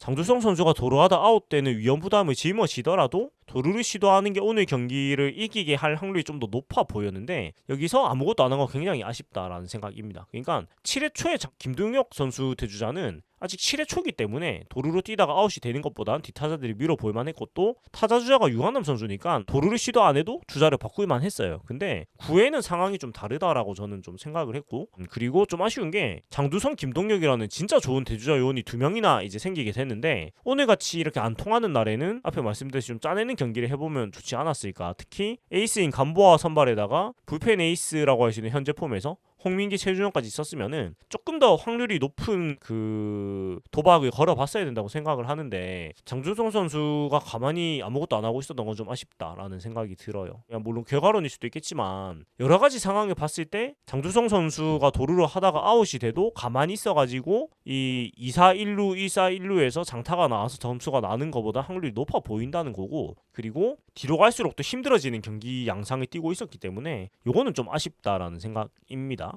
장두성 선수가 도루하다 아웃되는 위험 부담을 짊어지더라도 도루를 시도하는 게 오늘 경기를 이기게 할 확률이 좀 더 높아 보였는데 여기서 아무것도 안한건 굉장히 아쉽다라는 생각입니다. 그러니까 7회 초에 장- 김동혁 선수 대주자는 아직 7회 초기 때문에 도루로 뛰다가 아웃이 되는 것보단 뒷타자들이 밀어볼 만했고 또 타자 주자가 유한남 선수니까 도루를 시도 안 해도 주자를 바꾸기만 했어요. 근데 9회는 상황이 좀 다르다라고 저는 좀 생각을 했고 음, 그리고 좀 아쉬운 게 장두성 김동혁이라는 진짜 좋은 대주자 요원이 두 명이나 이제 생기게 됐는데 오늘 같이 이렇게 안 통하는 날에는 앞에 말씀드렸듯이 좀 짜내는 경기를 해보면 좋지 않았을까 특히 에이스인 간보아 선발에다가 불펜 에이스라고 할 수 있는 현재 폼에서 홍민기 최준영까지 있었으면은 조금 더 확률이 높은 그 도박을 걸어봤어야 된다고 생각을 하는데 장준성 선수가 가만히 아무것도 안 하고 있었던 건 좀 아쉽다라는 생각이 들어요. 물론 결과론일 수도 있겠지만 여러 가지 상황을 봤을 때 장준성 선수가 도루를 하다가 아웃이 돼도 가만히 있어가지고 이 2사 1루 1사 1루에서 장타가 나와서 점수가 나는 것보다 확률이 높아 보인다는 거고 그리고 뒤로 갈수록 또 힘들어지는 경기 양상을 띠고 있었기 때문에 요거는 좀 아쉽다라는 생각입니다.